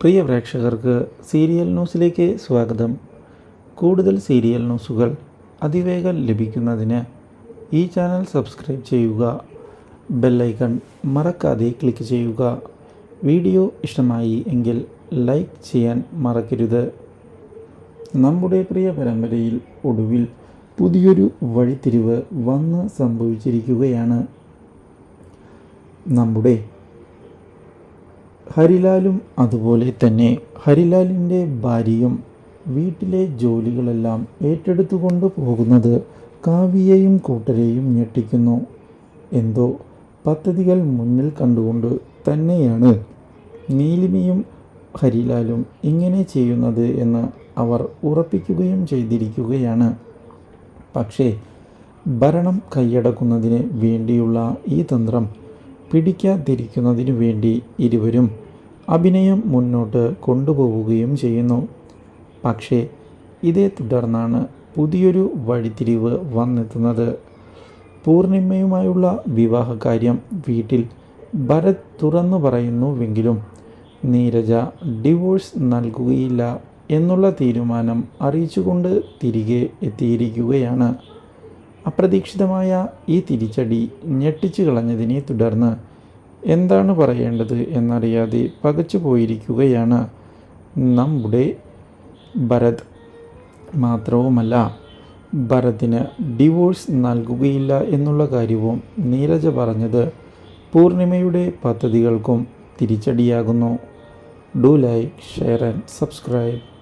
പ്രിയ പ്രേക്ഷകർക്ക് സീരിയൽ ന്യൂസിലേക്ക് സ്വാഗതം. കൂടുതൽ സീരിയൽ ന്യൂസുകൾ അതിവേഗം ലഭിക്കുന്നതിന് ഈ ചാനൽ സബ്സ്ക്രൈബ് ചെയ്യുക ബെല്ലൈക്കൺ മറക്കാതെ ക്ലിക്ക് ചെയ്യുക. വീഡിയോ ഇഷ്ടമായി എങ്കിൽ ലൈക്ക് ചെയ്യാൻ മറക്കരുത്. നമ്മുടെ പ്രിയ പരമ്പരയിൽ ഒടുവിൽ പുതിയൊരു വഴിത്തിരിവ് വന്ന് സംഭവിച്ചിരിക്കുകയാണ്. നമ്മുടെ ഹരിലാലും അതുപോലെ തന്നെ ഹരിലാലിന്റെ ഭാര്യയും വീട്ടിലെ ജോലികളെല്ലാം ഏറ്റെടുത്തുകൊണ്ട് പോകുന്നത് കാവ്യയെയും കൂട്ടരെയും ഞെട്ടിക്കുന്നു. എന്തോ പദ്ധതികൾ മുന്നിൽ കണ്ടുകൊണ്ട് തന്നെയാണ് നീലിമയും ഹരിലാലും ഇങ്ങനെ ചെയ്യുന്നത് എന്ന് അവർ ഉറപ്പിക്കുകയും ചെയ്തിരിക്കുകയാണ്. പക്ഷേ ഭരണം കൈയടക്കുന്നതിന് വേണ്ടിയുള്ള ഈ തന്ത്രം പിടിക്കാതിരിക്കുന്നതിനു വേണ്ടി ഇരുവരും അഭിനയം മുന്നോട്ട് കൊണ്ടുപോവുകയും ചെയ്യുന്നു. പക്ഷേ ഇതേ തുടർന്നാണ് പുതിയൊരു വഴിത്തിരിവ് വന്നെത്തുന്നത്. പൂർണിമയുമായുള്ള വിവാഹകാര്യം വീട്ടിൽ ഭരത് തുറന്നു പറയുന്നുവെങ്കിലും നീരജ ഡിവോഴ്സ് നൽകുകയില്ല എന്നുള്ള തീരുമാനം അറിയിച്ചുകൊണ്ട് തിരികെ എത്തിയിരിക്കുകയാണ്. അപ്രതീക്ഷിതമായ ഈ തിരിച്ചടി ഞെട്ടിച്ചു കളഞ്ഞതിനെ തുടർന്ന് എന്താണ് പറയേണ്ടത് എന്നറിയാതെ പകച്ചു പോയിരിക്കുകയാണ് നമ്മുടെ ഭരത്. മാത്രവുമല്ല ഭരതിന് ഡിവോഴ്സ് നൽകുകയില്ല എന്നുള്ള കാര്യവും നീരജ പറഞ്ഞത് പൂർണിമയുടെ പദ്ധതികൾക്കും തിരിച്ചടിയാകുന്നു. Do like share and subscribe.